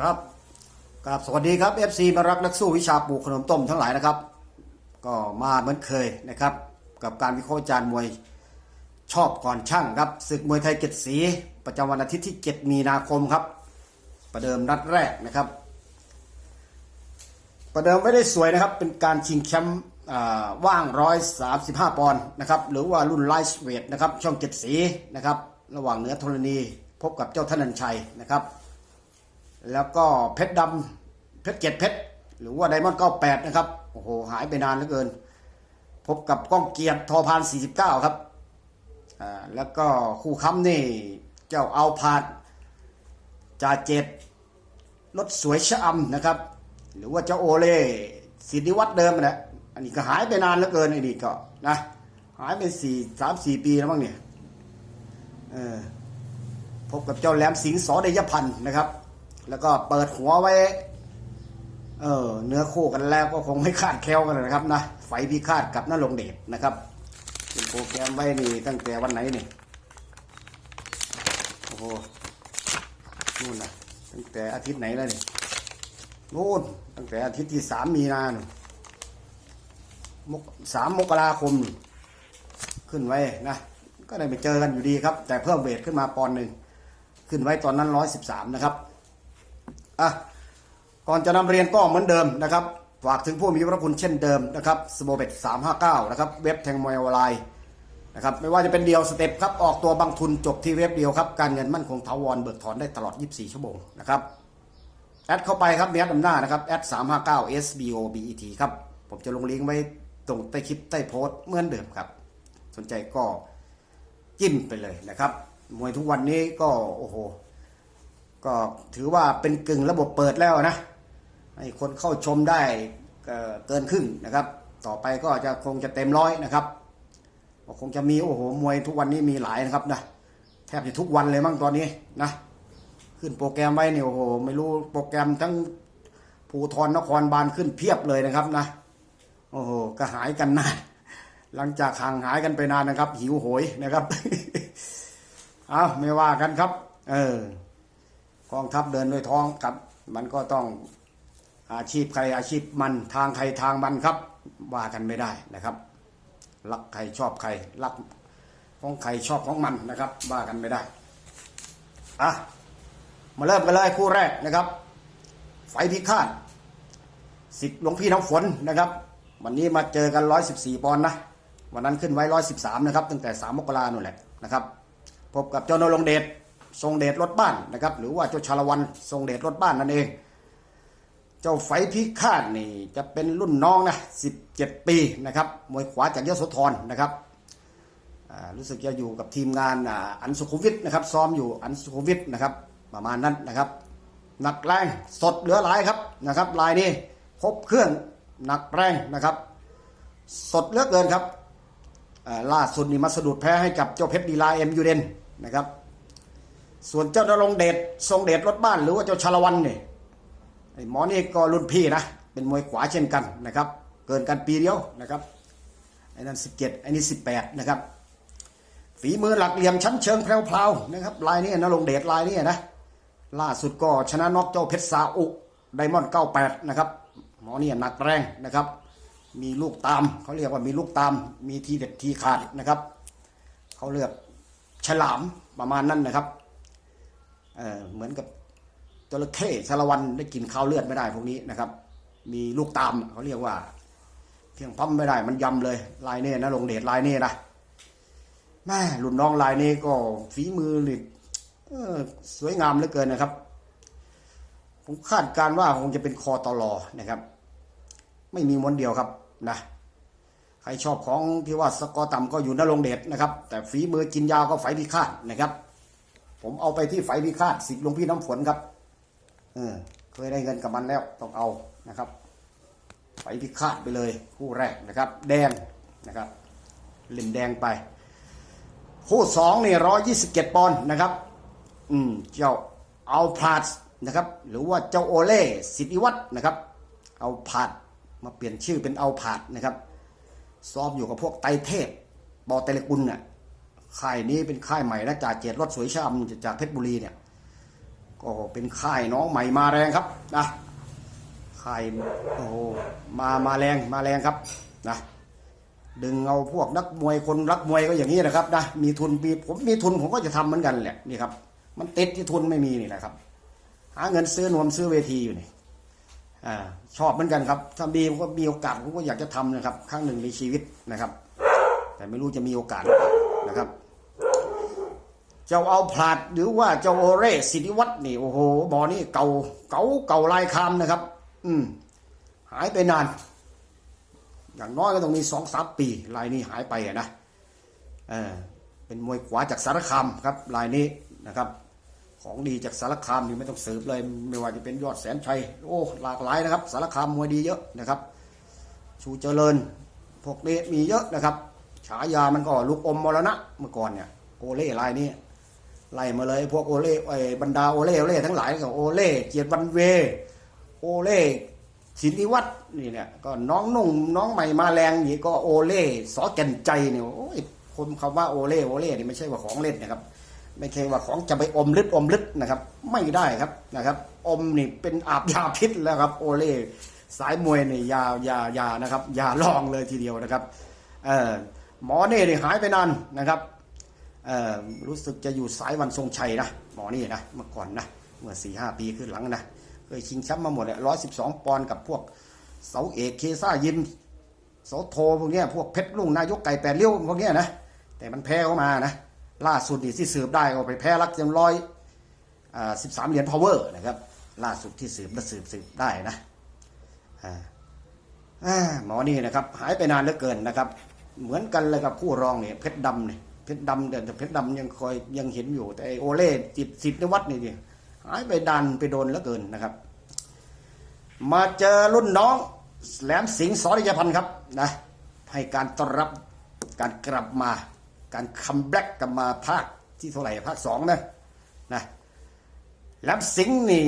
ครับกราบสวัสดีครับ FC มารักนักสู้วิชาปลูกขนมต้มทั้งหลายนะครับ ก็มาเหมือนเคยนะครับ กับการวิเคราะห์จารณ์มวยชอบก่อนช่างครับศึกมวยไทยเจ็ดสี ประจำวันอาทิตย์ที่ 7 มีนาคมครับ ประเดิมนัดแรกนะครับ ประเดิมไม่ได้สวยนะครับ เป็นการชิงแชมป์อ่าว่าง 135 ปอนด์นะครับหรือว่ารุ่นไลท์เวทนะครับช่องเจ็ดสีนะครับระหว่างเหนือธรณีพบกับเจ้าธนันชัยนะครับ แล้วก็เพชรดำเพชรเจ็ดเพชรหรือว่าไดมอนด์เก้าแปดนะครับ โอ้โห หายไปนานเหลือเกิน พบกับก้องเกียรติทอพานสี่สิบเก้าครับอ่าแล้วก็คู่ค้ำนี่เจ้าเอาพาดจ่าเจ็ดรถสวยชะอำนะครับ หรือว่าเจ้าโอเล่สิทธิวัฒน์เดิมนะอันนี้ก็หายไปนานเหลือเกินไอ้นี่ก็นะหายไปสี่สามสี่ปีแล้วมั้งเนี่ยเออพบกับเจ้าแหลมสิงห์สอเดยพันธ์นะครับ แล้วก็เปิดหัวไว้ เออเนื้อคู่กันแล้วก็คงไม่คาดแคล้วกันนะครับนะไฟพิฆาตกับนรงเดชนะครับเป็นโปรแกรมไว้นี่ตั้งแต่วันไหนนี่โอ้โหนู่นนะตั้งแต่อาทิตย์ไหนแล้วนี่นู่นตั้งแต่อาทิตย์ที่สามมีนานู่นมกสามมกราคม ขึ้นไว้นะ ก็ได้ไปเจอกันอยู่ดีครับ แต่เพิ่มเวทขึ้นมาปอนหนึ่ง ขึ้นไว้ตอนนั้นร้อยสิบสามนะครับ อะก่อนจะนำเรียนก็เหมือนเดิมนะครับ ฝากถึงผู้มีพระคุณเช่นเดิมนะครับสโบเบ็ดสามห้าเก้านะครับเว็บแทงมวยออนไลน์นะครับไม่ว่าจะเป็นเดียวสเต็ปครับออกตัวบางทุนจบที่เว็บเดียวครับ การเงินมั่นคงถาวรเบิกถอนได้ตลอด 24 ชั่วโมงนะครับแอดเข้าไปครับเมียดำหน้านะครับแอดสามห้าเก้า SBOBET ครับผมจะลงลิงก์ไว้ตรงใต้คลิปใต้โพสต์เหมือนเดิมครับ สนใจก็จิ้มไปเลยนะครับ มวยทุกวันนี้ก็โอ้โห ก็ถือว่าเป็นกึ่งระบบเปิดแล้วนะให้คนเข้าชมได้เกินครึ่งนะครับ ต่อไปก็จะคงจะเต็มร้อยนะครับคงจะมีโอ้โหมวยทุกวันนี้มีหลายนะครับนะแทบจะทุกวันเลยมั้งตอนนี้นะขึ้นโปรแกรมไว้เนี่ยโอ้โหไม่รู้โปรแกรมทั้งภูทรนครบาลขึ้นเพียบเลยนะครับนะโอ้โหก็หายกันนานหลังจากห่างหายกันไปนานนะครับ หิวโหยนะครับ เอาไม่ว่ากันครับ เออ กองทัพเดินด้วยท้องครับ มันก็ต้องอาชีพใครอาชีพมันทางใครทางมันครับว่ากันไม่ได้นะครับ รักใครชอบใครรักของใครชอบของมันนะครับว่ากันไม่ได้อะมาเริ่มกันเลยคู่แรกนะครับ ไฟพิฆาตสิทธิ์หลวงพี่น้ำฝนนะครับ วันนี้มาเจอกัน 114 ปอนด์นะวันนั้นขึ้นไว้ 113 นะครับ ตั้งแต่ 3 มกราโน่นแหละนะครับ พบกับเจ้านรงเดช ทรงเดชรถบ้านนะครับ หรือว่าเจ้าชาละวันทรงเดชรถบ้านนั่นเอง เจ้าไฟพิฆาตนี่จะเป็นรุ่นน้องนะ17 ปีนะครับมวยขวาจากยโสธรนะครับรู้สึกจะอยู่กับทีมงานอันสุขุวิทนะครับ ซ้อมอยู่อันสุขุวิทนะครับ ประมาณนั้นนะครับหนักแรงสดเหลือหลายครับนะครับลายนี้ครบเครื่องหนักแรงนะครับ สดเหลือเกินครับล่าสุดนี่มาสะดุดแพ้ให้กับเจ้าเพชรดีลาเอ็มยูเดนนะครับ ส่วนเจ้านรงเดชทรงเดชรถบ้านหรือว่าเจ้าชาละวันเนี่ยไอ้หมอนี่ก็รุ่นพี่นะเป็นมวยขวาเช่นกันนะครับ เกินกันปีเดียวนะครับไอ้นั่นสิบเจ็ดไอ้นี่สิบแปดนะครับ ฝีมือหลักเหลี่ยมชั้นเชิงแพรวๆนะครับลายนี้นรงเดชลายนี้นะล่าสุดก็ชนะน็อกเจ้าเพชรซาอุไดมอนด์98นะครับหมอเนี่ยหนักแรงนะครับ มีลูกตามเขาเรียกว่ามีลูกตาม มีทีเด็ดทีขาดนะครับเขาเรียกฉลามประมาณนั้นนะครับ เออเหมือนกับจระเข้ชาละวันได้กินข้าวเลือดไม่ได้พวกนี้นะครับ มีลูกตามเขาเรียกว่าเพียงพัมไม่ได้มันยำเลย ลายเน่นะลงเดชลายเน่นะแม่รุ่นน้องลายเน่ก็ฝีมือนี่เออสวยงามเหลือเกินนะครับ ผมคาดการว่าคงจะเป็นคอตลอนะครับ ไม่มีม้วนเดียวครับนะใครชอบของที่ว่าสกอร์ต่ำก็อยู่นรงเดชนะครับ แต่ฝีมือกินยาวก็ไฟพิฆาตนะครับ ผมเอาไปที่ไฟพิฆาตสิบหลวงพี่น้ำฝนครับ เออ เคยได้เงินกับมันแล้วต้องเอานะครับ ไฟพิฆาตไปเลยคู่แรกนะครับ แดงนะครับเล่มแดงไป คู่สองนี่ร้อยยี่สิบเจ็ดปอนด์นะครับ อืมเจ้าเอาพาดนะครับ หรือว่าเจ้าโอเล่สิทธิวัฒนะครับ เอาพาดมาเปลี่ยนชื่อเป็นเอาพาดนะครับ ซ้อมอยู่กับพวกไตรเทพบอเตเลกุลเนี่ย ค่ายนี้เป็นค่ายใหม่นะจากเจ็ดรถสวยชามจากเพชรบุรีเนี่ย ก็เป็นค่ายน้องใหม่มาแรงครับนะค่ายโอ้มามาแรงมาแรงครับนะดึงเอาพวกนักมวยคนรักมวยก็อย่างนี้นะครับนะมีทุนมีผมมีทุนผมก็จะทำเหมือนกันแหละนี่ครับ มันติดที่ทุนไม่มีนี่แหละครับ หาเงินซื้อนวมซื้อเวทีอยู่นี่อ่าชอบเหมือนกันครับถ้ามีผมก็มีโอกาสผมก็อยากจะทำนะครับ ครั้งหนึ่งในชีวิตนะครับ แต่ไม่รู้จะมีโอกาสหรือเปล่านะครับ เจ้าเอาผลาดหรือว่าเจ้าโอเรสิริวัตรนี่โอ้โหบอนี่เก่าเก่าเก่าลายคามนะครับ อืม หายไปนาน อย่างน้อยก็ต้องมีสองสามปีลายนี้หายไปอะนะเออเป็นมวยขวาจากสารคามครับลายนี้นะครับ ของดีจากสารคามนี่ไม่ต้องสืบเลยไม่ว่าจะเป็นยอดแสนชัยโอ้หลากหลายนะครับ สารคามมวยดีเยอะนะครับ ชูเจริญพวกนี้มีเยอะนะครับ ฉายามันก็ลูกอมมรณะเมื่อก่อนเนี่ยโอเล่ลายนี้ ไล่มาเลยพวกโอเล่ไอ้บรรดาโอเล่โอเล่ทั้งหลายก็โอเล่เกียรติวันเว โอเล่สินิวัฒน์นี่เนี่ยก็น้องนุ่งน้องใหม่มาแรงนี่ก็โอเล่สอแก่นใจเนี่ยโอ้ยคนคำว่าโอเล่โอเล่นี่ไม่ใช่ว่าของเล่นนะครับ ไม่ใช่ว่าของจะไปอมลึดอมลึดนะครับ ไม่ได้ครับนะครับ อมนี่เป็นอาบยาพิษแล้วครับโอเล่สายมวยเนี่ยยายายานะครับยาลองเลยทีเดียวนะครับเออหมอเน่นี่หายไปนานนะครับ รู้สึกจะอยู่สายวันทรงชัยนะหมอนี่นะเมื่อก่อนนะเมื่อสี่ห้าปีขึ้นหลังนะเคยชิงแชมป์มาหมดเลยร้อยสิบสองปอนด์กับพวกเสาเอกเคซ่ายิมเสาโทพวกเนี้ยพวกเพชรลุงนายกไก่แปดเลี้ยวพวกเนี้ยนะแต่มันแพ้เข้ามานะล่าสุดนี่ที่สืบได้ก็ไปแพ้รักยังร้อยสิบสามเหรียญพาวเวอร์นะครับล่าสุดที่สืบและสืบสืบได้นะอ่าอ่าหมอนี่นะครับหายไปนานเหลือเกินนะครับ เหมือนกันเลยกับคู่รองเนี่ยเพชรดำเนี่ย ชรดำเดี๋ยวแต่เพชรดำยังคอยยังเห็นอยู่ แต่โอเล่จิตสิทธิ์ในวัดนี่ดิหายไปดันไปโดนเหลือเกินนะครับ มาเจอรุ่นน้องแหลมสิงห์สอริยพันธ์ครับนะให้การต้อนรับการกลับมา การคัมแบ็กกลับมาภาคที่เท่าไหร่ภาคสองนะนะแหลมสิงห์นี่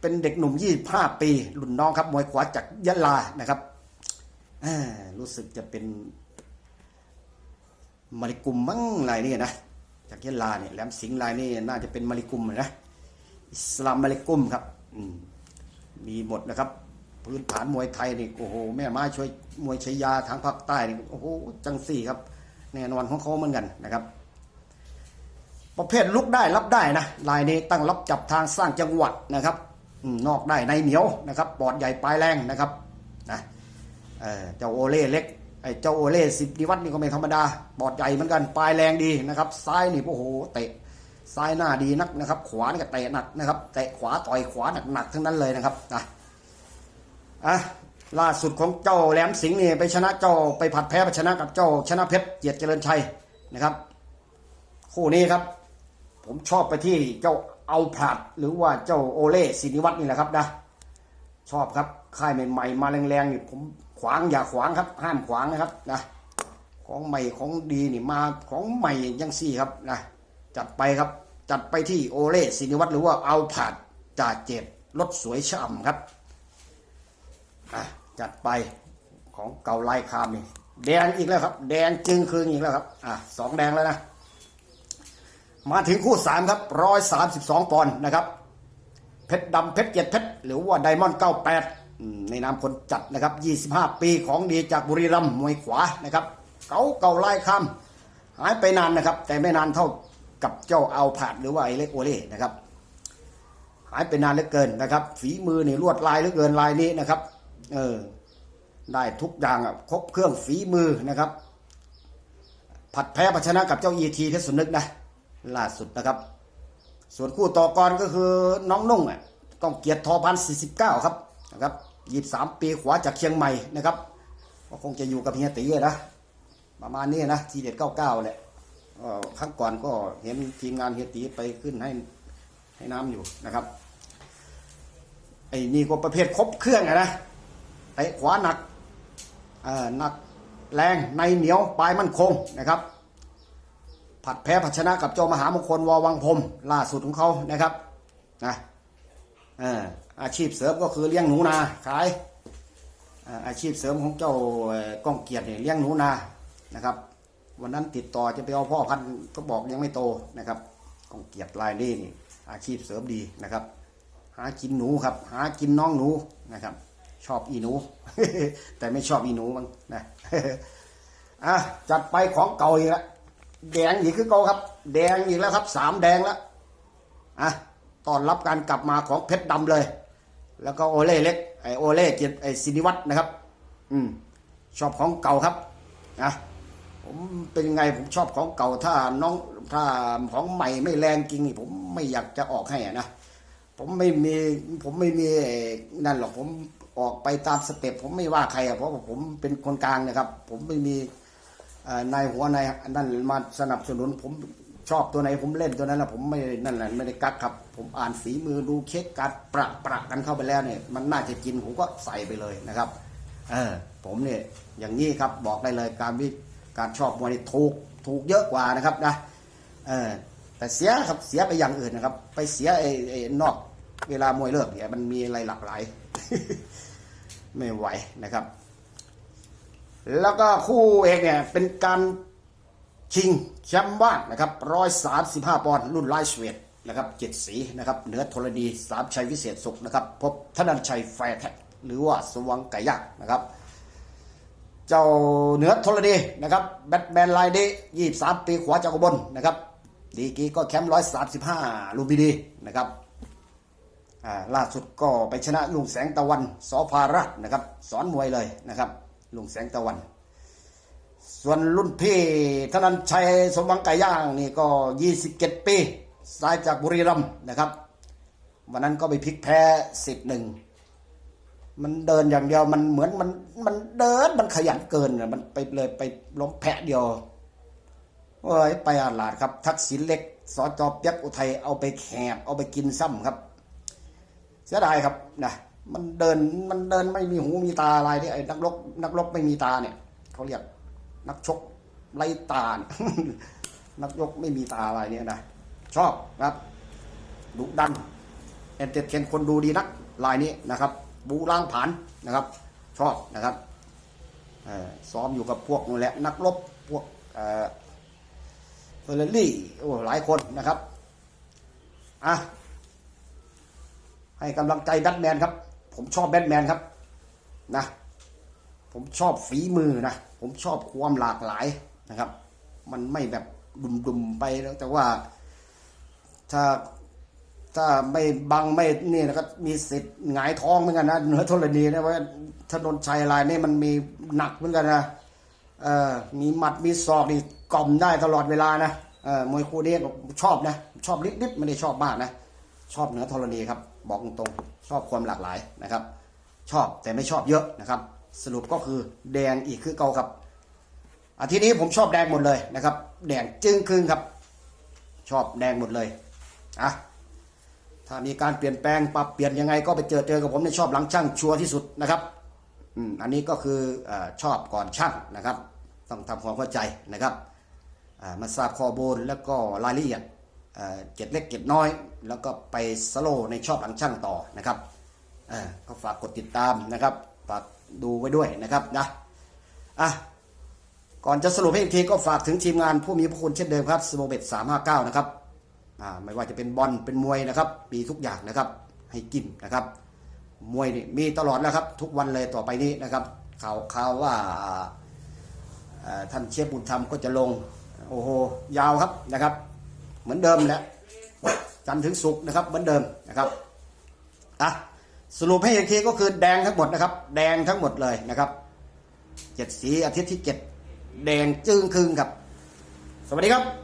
เป็นเด็กหนุ่ม 25 ปี รุ่นน้องครับมวยขวาจากยะลานะครับรู้สึกจะเป็น มาริกุมมั้งลายนี่นะจากยะลาเนี่ยแหลมสิงห์ลายนี่น่าจะเป็นมาริกุมนะอิสลามมาริกุมครับอืมีหมดนะครับ พื้นฐานมวยไทยนี่โอ้โหแม่ไม้ช่วยมวยชยาทางภาคใต้นี่โอ้โหจังสี่ครับแน่นอนของเขาเหมือนกันนะครับ ประเภทลุกได้รับได้นะลายนี้ตั้งรับจับทางสร้างจังหวัดนะครับอนอกได้ในเหนียวนะครับปอดใหญ่ปลายแรงนะครับนะเจ้าโอเล่เล็ก ไอ้เจ้าโอเล่สิบดิวัตนี่ก็ไม่ธรรมดาปอดใหญ่เหมือนกัน ปลายแรงดีนะครับ ซ้ายนี่โอ้โห เตะ ซ้ายหน้าดีนักนะครับ ขวานี่ก็เตะหนักนะครับ เตะขวาต่อยขวาหนักๆทั้งนั้นเลยนะครับนะอะล่าสุดของเจ้าแหลมสิงห์นี่ไปชนะเจ้าไปผัดแพ้ไปชนะกับเจ้าชนะเพชรเกียรติเจริญชัยนะครับ คู่นี้ครับ ผมชอบไปที่เจ้าเอาผลัดหรือว่าเจ้าโอเล่ศินิวัฒน์นี่แหละครับนะชอบครับค่ายใหม่ๆมาแรงๆนี่ผม ขวางอย่าขวางครับ ห้ามขวางนะครับนะของใหม่ของดีนี่มาของใหม่ยังสี่ครับนะจัดไปครับจัดไปที่โอเล่ศินิวัฒน์หรือว่าเอาผลัดจ่าเจ็ดรถสวยช่ำครับอะจัดไปของเก่าลายคามนี่แดงอีกแล้วครับ แดงจึงคืนอีกแล้วครับอะสองแดงแล้วนะมาถึงคู่สามครับร้อยสามสิบสองปอนด์นะครับ เพชรดำเพชรเกียรติเพชรหรือว่าไดมอนด์เก้าแปด ในนามคนจัดนะครับยี่สิบห้าปีของดีจากบุรีรัมย์มวยขวานะครับ เก่าเก่าไล่คำหายไปนานนะครับ แต่ไม่นานเท่ากับเจ้าเอาผาดหรือว่าไอเล็กโอเล่นะครับหายไปนานเหลือเกินนะครับ ฝีมือนี่ลวดลายเหลือเกินลายนี้นะครับ เออได้ทุกอย่างครบเครื่องฝีมือนะครับ ผัดแพ้ผัชนะกับเจ้าอีทีเพชรสมนึกนะล่าสุดนะครับ ส่วนคู่ต่อกรก็คือน้องนุ่งอะต้องเกียรติทอพันสี่สิบเก้าครับนะครับ ยี่สามปีขวาจากเชียงใหม่นะครับก็คงจะอยู่กับเฮียตีนะประมาณนี้นะทีเด็ดเก้าเก้าแหละครั้งก่อนก็เห็นทีมงานเฮียตีไปขึ้นให้ให้น้ำอยู่นะครับไอ้นี่ก็ประเภทครบเครื่องอะนะไอ้ขวาหนักเอ่อหนักแรงในเหนียวปลายมั่นคงนะครับ ผัดแพ้ผัดชนะกับเจ้ามหามงคลววังพรมล่าสุดของเขานะครับนะ อาชีพเสริมก็คือเลี้ยงหนูนาขายอาชีพเสริมของเจ้าก้องเกียรติเนี่ยเลี้ยงหนูนานะครับ วันนั้นติดต่อจะไปเอาพ่อพันธุ์ก็บอกยังไม่โตนะครับก้องเกียรติรายนี้นี่อาชีพเสริมดีนะครับ หากินหนูครับ หากินน้องหนูนะครับ ชอบอีหนู แต่ไม่ชอบอีหนูมั้งนะอะจัดไปของเก่าอีกแล้วแดงอีกคือเก่าครับ แดงอีกแล้วครับสามแดงแล้วอะ ตอนรับการกลับมาของเพชรดำเลย แล้วก็โอเล่เล็กไอโอเล่เจ็ดไอซินิวัตนะครับ อืมชอบของเก่าครับนะผมเป็นยังไงผมชอบของเก่าถ้าน้องถ้าของใหม่ไม่แรงจริงนี่ผมไม่อยากจะออกให้นะผมไม่มีผมไม่มีไอ้นั่นหรอกผมออกไปตามสเต็ปผมไม่ว่าใครอะเพราะผมเป็นคนกลางนะครับ ผมไม่มีนายหัวนายนั่นมาสนับสนุนผม ชอบตัวไหนผมเล่นตัวนั้นนะผมไม่นั่นแหละไม่ได้กักครับ ผมอ่านฝีมือดูเคสการประประกันเข้าไปแล้วเนี่ย มันน่าจะกินผมก็ใส่ไปเลยนะครับ เออผมเนี่ยอย่างนี้ครับบอกได้เลยการวิการชอบมวยนี่ถูกถูกเยอะกว่านะครับนะเออแต่เสียครับเสียไปอย่างอื่นนะครับ ไปเสียไอ้ไอ้นอกเวลามวยเลิกเนี่ยมันมีอะไรหลากหลายไม่ไหวนะครับ แล้วก็คู่เอกเนี่ยเป็นการ ชิงแชมป์ว่างนะครับร้อยสามสิบห้าปอนด์รุ่นไลท์เวทนะครับเจ็ดสีนะครับเหนือธรณีสามชัยวิเศษสุขนะครับพบธนันชัยแฟร์แท็กหรือว่าสวังไก่ย่างนะครับ เจ้าเหนือธรณีนะครับแบทแมนไลน์นี้ยี่สามปีขวาจากบลนะครับดีกรีก็แคมป์ร้อยสามสิบห้าลูมพินีนะครับอ่าล่าสุดก็ไปชนะลุงแสงตะวันสอภารัตนะครับ สอนมวยเลยนะครับ ลุงแสงตะวัน ส่วนรุ่นพี่ธนันชัยสมหวังไก่ย่างนี่ก็ 27 ปีสายจากบุรีรัมย์นะครับ วันนั้นก็ไปพลิกแพ้สิบหนึ่งมันเดินอย่างเดียวมันเหมือนมันมันเดินมันขยันเกินน่ะมันไปเลยไปล้มแพะเดียวโอ้ยไปอาลาดครับ ทักษิณเล็กสจอเปียกอุทัยเอาไปแขบเอาไปกินซ้ำครับ เสียดายครับนะมันเดินมันเดินไม่มีหูมีตาอะไรที่ไอ้นักรบนักรบไม่มีตาเนี่ยเขาเรียก นักชกไรตาเนี่ยนักยกไม่มีตาอะไรเนี่ยนะชอบครับดุดันเอนเตอร์เทนคนดูดีนักลายนี้นะครับ บูร่างผานนะครับ ชอบนะครับเออซ้อมอยู่กับพวกนั่นแหละนักรบพวกเออเฟอร์เรลี่โอ้หลายคนนะครับอะให้กำลังใจแบทแมนครับ ผมชอบแบทแมนครับนะ ผมชอบฝีมือนะ ผมชอบความหลากหลายนะครับ มันไม่แบบดุมๆไปแล้ว แต่ว่าถ้าถ้าไม่บังไม่นี่นะก็มีสิทธิ์หงายท้องเหมือนกันนะเหนือธรณีนะว่าถนนชัยลายนี่มันมีหนักเหมือนกันนะเออมีหมัดมีศอกนี่กล่อมได้ตลอดเวลานะเออมวยคู่นี้ผมชอบนะ ชอบนิดๆไม่ได้ชอบมากนะ ชอบเหนือธรณีครับ บอกตรงๆชอบความหลากหลายนะครับ ชอบแต่ไม่ชอบเยอะนะครับ สรุปก็คือแดงอีกคือเก่าครับอาทิตย์นี้ผมชอบแดงหมดเลยนะครับ แดงจึ้งครึ่งครับ ชอบแดงหมดเลยอะถ้ามีการเปลี่ยนแปลงปรับเปลี่ยนยังไงก็ไปเจอเจอกับผมในชอบหลังช่างชัวร์ที่สุดนะครับอืมอันนี้ก็คืออชอบก่อนช่างนะครับ ต้องทำความเข้าใจนะครับมาทราบข้อมูลแล้วก็รายละเอียดเก็ดเล็กเก็ดน้อย แล้วก็ไปสโลว์ในชอบหลังช่างต่อนะครับก็ฝากกดติดตามนะครับฝาก ดูไว้ด้วยนะครับนะอะก่อนจะสรุปให้อีกทีก็ฝากถึงทีมงานผู้มีพระคุณเช่นเดิมครับสโมเบตสามห้าเก้านะครับอ่าไม่ว่าจะเป็นบอลเป็นมวยนะครับมีทุกอย่างนะครับ ให้กินนะครับ มวยนี่มีตลอดแล้วครับ ทุกวันเลยต่อไปนี้นะครับข่าวข่าวว่าท่านเชฟบุญธรรมก็จะลงโอ้โหยาวครับนะครับ เหมือนเดิมแหละจันถึงศุกนะครับเหมือนเดิมนะครับอะ สรุปให้อีกทีก็คือแดงทั้งหมดนะครับ แดงทั้งหมดเลยนะครับเจ็ดสีอาทิตย์ที่เจ็ดแดงจึ้งคืองครับ สวัสดีครับ